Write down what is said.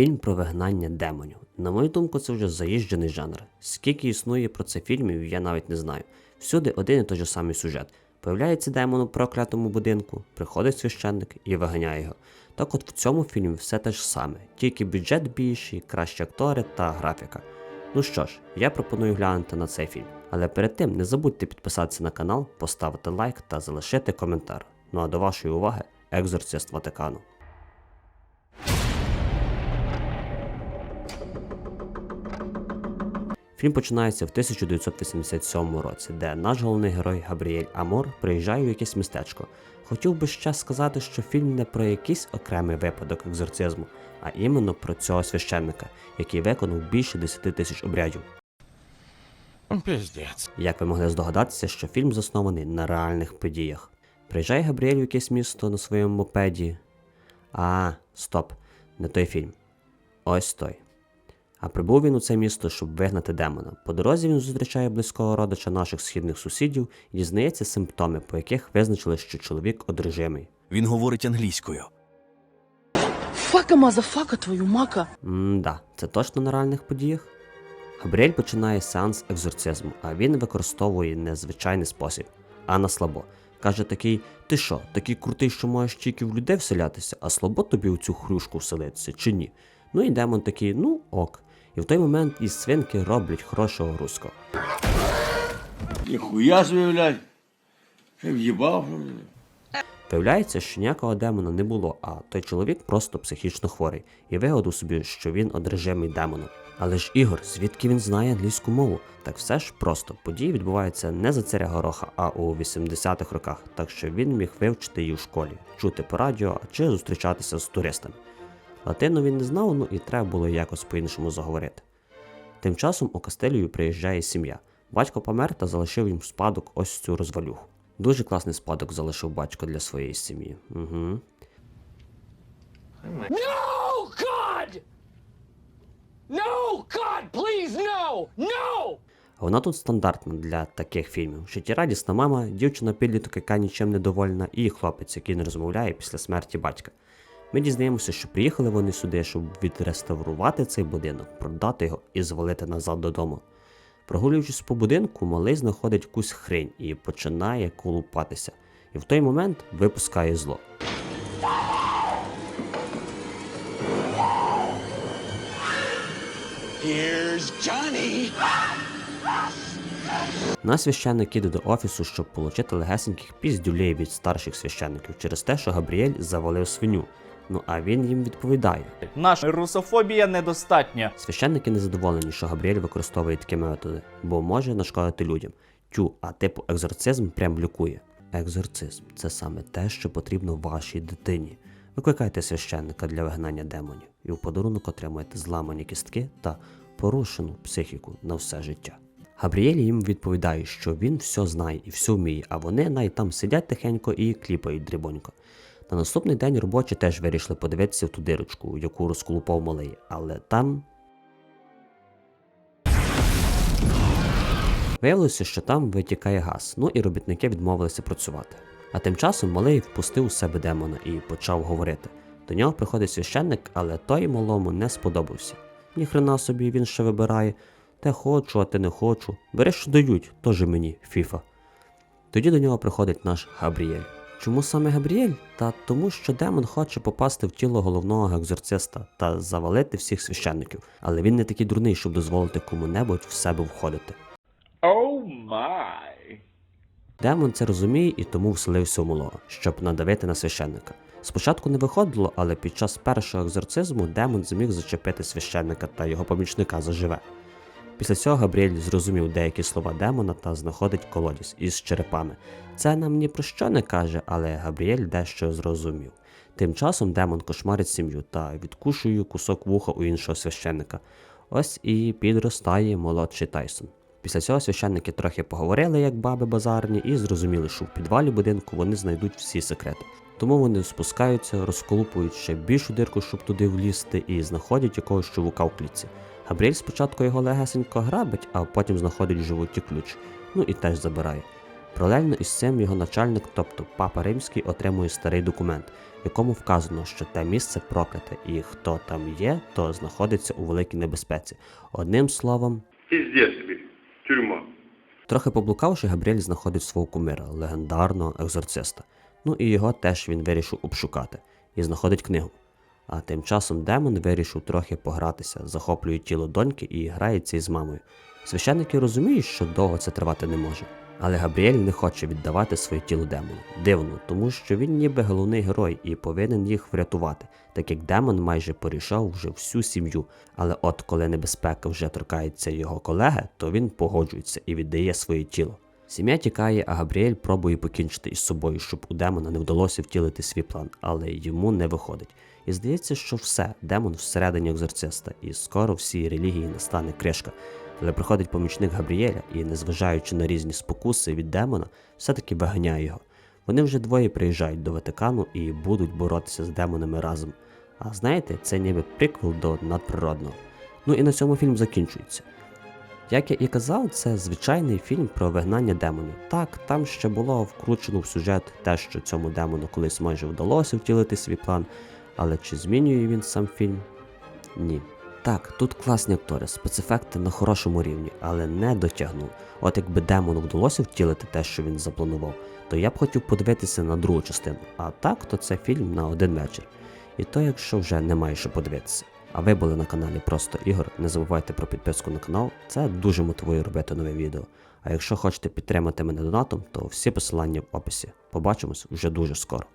Фільм про вигнання демонів. На мою думку, це вже заїжджений жанр. Скільки існує про це фільмів, я навіть не знаю. Всюди один і той же самий сюжет. Появляється демон у проклятому будинку, приходить священник і виганяє його. Так от в цьому фільмі все те ж саме, тільки бюджет більший, кращі актори та графіка. Ну що ж, я пропоную глянути на цей фільм. Але перед тим не забудьте підписатися на канал, поставити лайк та залишити коментар. Ну а до вашої уваги, екзорцист Ватикану. Фільм починається в 1987 році, де наш головний герой Габріель Амор приїжджає в якесь містечко. Хотів би ще сказати, що фільм не про якийсь окремий випадок екзорцизму, а іменно про цього священника, який виконав більше 10 тисяч обрядів. Пиздец. Як ви могли здогадатися, що фільм заснований на реальних подіях. Приїжджає Габріель в якесь місто на своєму мопеді. А, стоп, не той фільм. Ось той. А прибув він у це місто, щоб вигнати демона. По дорозі він зустрічає близького родича наших східних сусідів і дізнається симптоми, по яких визначили, що чоловік одружимий. Він говорить англійською. Фака, мазафака, твою мака. М-да, це точно на реальних подіях? Габріель починає сеанс екзорцизму, а він використовує незвичайний спосіб, а на слабо. Каже такий: ти що, такий крутий, що можеш тільки в людей вселятися, а слабо тобі у цю хрюшку вселитися, чи ні? Ну і демон такий, ну ок. І в той момент із свинки роблять хорошого руського. Ніхуя блядь. В'їбав. Виявляється, що ніякого демона не було, а той чоловік просто психічно хворий і вигадав собі, що він одружимий демоном. Але ж Ігор, звідки він знає англійську мову? Так все ж просто події відбуваються не за царя Гороха, а у 80-х роках, так що він міг вивчити її у школі, чути по радіо чи зустрічатися з туристами. Латину він не знав, ну і треба було якось по-іншому заговорити. Тим часом у Кастелію приїжджає сім'я. Батько помер та залишив їм спадок ось цю розвалюху. Дуже класний спадок залишив батько для своєї сім'ї. Угу. No, God! No, God, please, no! No! Вона тут стандартна для таких фільмів. Життєрадісна мама, дівчина підліток, яка нічим не довольна, і хлопець, який не розмовляє після смерті батька. Ми дізнаємося, що приїхали вони сюди, щоб відреставрувати цей будинок, продати його і звалити назад додому. Прогулюючись по будинку, малий знаходить якусь хрень і починає колупатися. І в той момент випускає зло. Here's Johnny. Нас священник іде до офісу, щоб отримати легесеньких піздюлей від старших священників через те, що Габріель завалив свиню. Ну а він їм відповідає. Наша русофобія недостатня. Священники незадоволені, що Габріель використовує такі методи, бо може нашкодити людям. Тю, а типу екзорцизм прям лікує. Екзорцизм це саме те, що потрібно вашій дитині. Викликайте священника для вигнання демонів і у подарунок отримаєте зламані кістки та порушену психіку на все життя. Габріель їм відповідає, що він все знає і все вміє, а вони навіть там сидять тихенько і кліпають дрібонько. На наступний день робочі теж вирішили подивитися в ту дирочку, яку розколупав малий, але там Виявилося, що там витікає газ, ну і робітники відмовилися працювати. А тим часом малий впустив у себе демона і почав говорити. До нього приходить священник, але той малому не сподобався. Ніхрена собі він ще вибирає. Те хочу, а те не хочу. Бери, що дають, теж мені, фіфа. Тоді до нього приходить наш Габріель. Чому саме Габріель? Та тому, що демон хоче попасти в тіло головного екзорциста та завалити всіх священників, але він не такий дурний, щоб дозволити кому-небудь в себе входити. Oh my. Демон це розуміє і тому вселився у малого, щоб надавити на священника. Спочатку не виходило, але під час першого екзорцизму демон зміг зачепити священника та його помічника заживе. Після цього Габріель зрозумів деякі слова демона та знаходить колодязь із черепами. Це нам ні про що не каже, але Габріель дещо зрозумів. Тим часом демон кошмарить сім'ю та відкушує кусок вуха у іншого священника. Ось і підростає молодший Тайсон. Після цього священники трохи поговорили, як баби базарні, і зрозуміли, що в підвалі будинку вони знайдуть всі секрети. Тому вони спускаються, розколупують ще більшу дирку, щоб туди влізти, і знаходять якогось чувака в клітці. Габріель спочатку його легесенько грабить, а потім знаходить в животі ключ. Ну і теж забирає. Паралельно із цим його начальник, тобто папа римський, отримує старий документ, в якому вказано, що те місце прокляте, і хто там є, то знаходиться у великій небезпеці. Одним словом, тебе. Тюрьма. Трохи поблукавши, Габріель знаходить свого кумира, легендарного екзорциста. Ну і його теж він вирішив обшукати і знаходить книгу. А тим часом демон вирішив трохи погратися, захоплює тіло доньки і грається із мамою. Священники розуміють, що довго це тривати не може. Але Габріель не хоче віддавати своє тіло демону. Дивно, тому що він ніби головний герой і повинен їх врятувати, так як демон майже порішав вже всю сім'ю. Але от коли небезпека вже торкається його колеги, то він погоджується і віддає своє тіло. Сім'я тікає, а Габріель пробує покінчити із собою, щоб у демона не вдалося втілити свій план, але йому не виходить. І здається, що все, демон всередині екзорциста, і скоро всій релігії настане кришка. Але приходить помічник Габріеля і, незважаючи на різні спокуси від демона, все-таки виганяє його. Вони вже двоє приїжджають до Ватикану і будуть боротися з демонами разом. А знаєте, це ніби приквел до надприродного. Ну і на цьому фільм закінчується. Як я і казав, це звичайний фільм про вигнання демонів. Так, там ще було вкручено в сюжет те, що цьому демону колись майже вдалося втілити свій план, але чи змінює він сам фільм? Ні. Так, тут класні актори, спецефекти на хорошому рівні, але не дотягнув. От якби демону вдалося втілити те, що він запланував, то я б хотів подивитися на другу частину. А так, то це фільм на один вечір. І то, якщо вже немає що подивитися. А ви були на каналі Просто Ігор. Не забувайте про підписку на канал, це дуже мотивує робити нове відео. А якщо хочете підтримати мене донатом, то всі посилання в описі. Побачимось вже дуже скоро.